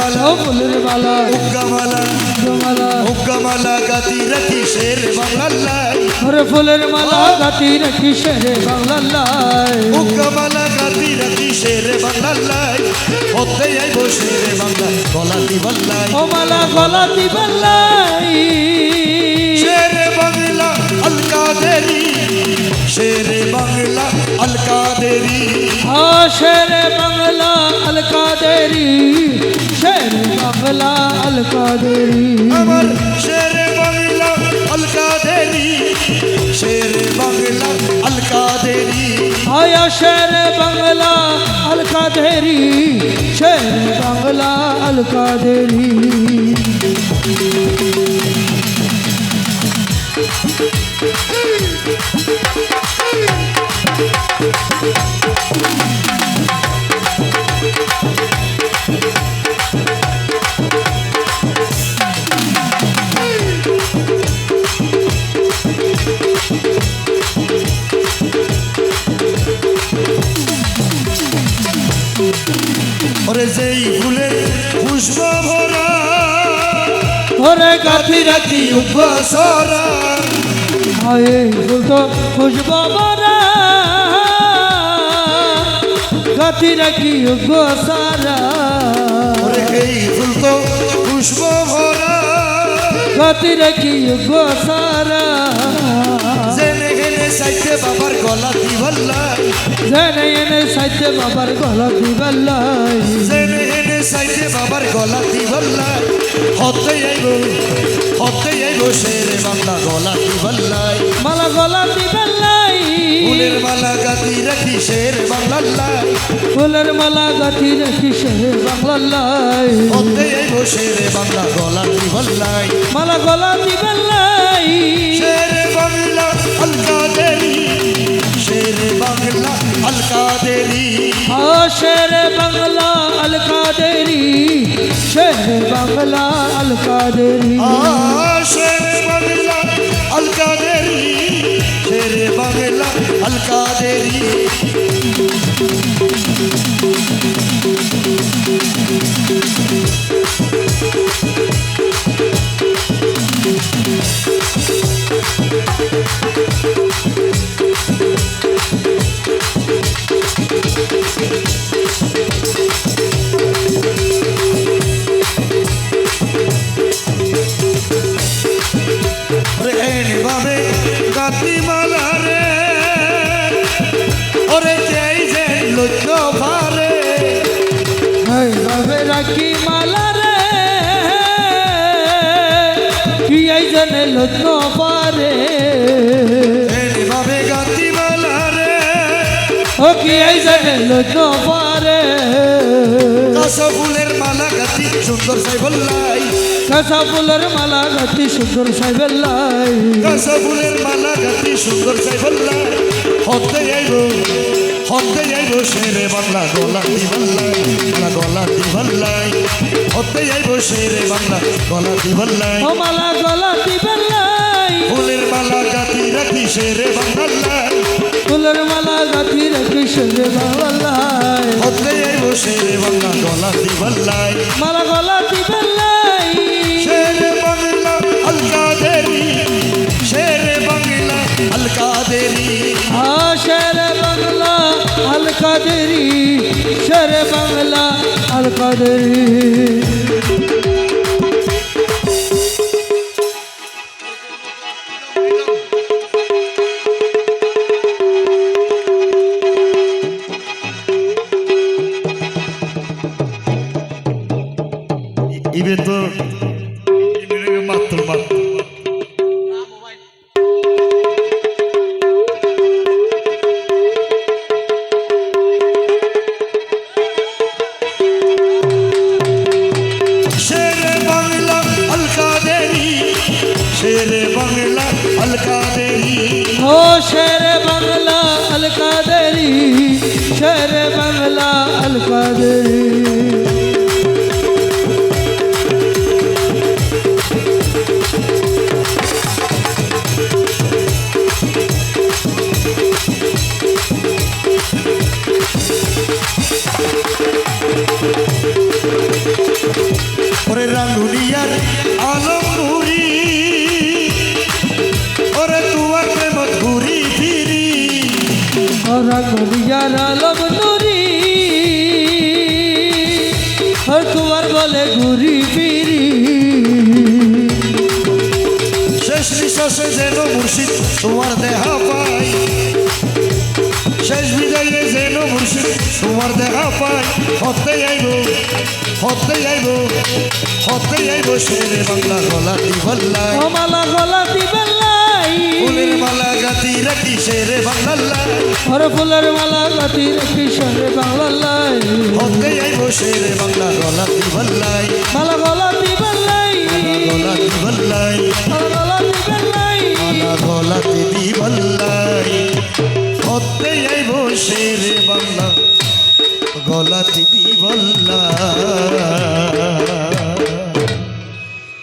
মালা ফুলের মালা উগ্গা মালা মালা উগ্গা মালা গাতি রাখি শের বাংলার লাই ফুলের মালা গাতি রাখি শেরে বাংলার লাই মালা গাতি রাখি শের বাংলার লাই হতে আইব শের বাংলা গলা দিবার লাই ও মালা গলা দিবার লাই শের বাংলা আলকা দেরি। শের বাংলা আলকা দেরি। ও শেরে বাংলা আলকা দেরি। বাংলা আলকা দেরি আমার শের বাংলা আলকা দেরি শের বাংলা আলকা দেরি আয়া শেরে বাংলা আলকা দেরি শেরে বাংলা আলকা দেরি ওরে যেই ফুলের পুষ্প ভরা ওরে গাথি রাখি উপসরা। আয়ে ফুল তো খুশবো বরা গাথি রাখি গো সারা ওরে এই ফুল তো পুষ্প ভরা গাথি রাখি গো সারা জেনে হেনে সাইতে বাবার গলা দিবাল্লাই। জেনে এনে সাইতে বাবার গলা দিবাল্লাই। জেনে হেনে সাইতে বাবার গলা দিবাল্লাই। হতে আইব হতে আইব শেরে বাংলা গলা দিবাল্লাই। মালা গলা দিবাল্লাই। ফুলের মালা গাতি রাখি শের বাংলার লাই ফুলের মালা গাথি রাখি শেরে বাংলাল্লাই। হতে আইব শেরে বাংলা গলা দিবাল্লাই। মালা গলা দিবাল্লাই। বাংলা আলকাদেরি শের বাংলা আলকাদেরি শের বাংলা আলকা দেরি ওরে এনে বাবে গাতি মালা রে। ওরে যেই যে লজ্জ ভারে। ভাবে রাখি মালা রে। কি এই জনে লগ্ন পারে ও কি এই জনে লগ্ন পারে ফুলের মালা গাতি সুন্দর সাই বললাই। কাঁচা ফুলের মালা গাতি সুন্দর সাইবেল্লাই কাঁচা ফুলের মালা গাতি সুন্দর সাই বললাই হতে আইব হতে আইব শেরে বাংলা গলা দি বললাই বাংলা গলা দি বললাই হতে আইব শেরে বাংলা গলা দি বললাই ও মালা গলা দিবেল্লাই ফুলের মালা গাতি রাখি শেরে বাংলাই ফুলের মালা গাতি রাখি শেরে বাংলাল্লাই হতে আইব শেরে বাংলা গলা দি বললাই মালা গলা দিবেল্লাই শেরে আল কাদেরি? শেরে বাংলা আলকা দেরি। ও শেরে বাংলা আল দেরি। শেরে বাংলা আল কাদেরি গড়িয়ার আলম নুরি আর তোমার বলে ঘুরি ফিরি। শেষ নিঃশ্বাসে যেন মুর্শিদ তোমার দেহা পাই। শেষ বিদায়ে যেন মুর্শিদ তোমার দেখা পাই হতে যাইব হতে যাইব হতে যাইব শেরে বাংলা গলা বললাই। মালা গলা বললাই। ফুলের মালা গাতি রাখি শেরে বাংলাল্লা হর ফুলের মালা গাতি রাখি শেরে বাংলাল্লাই হতে যাইব শেরে বাংলা গলা বললাই। মালা গলা বললাই। গলা বললাই। গলা দি গলা দিবাল্লাই হতে যাইব শেরে বাংলা গলাতে বিবল্লা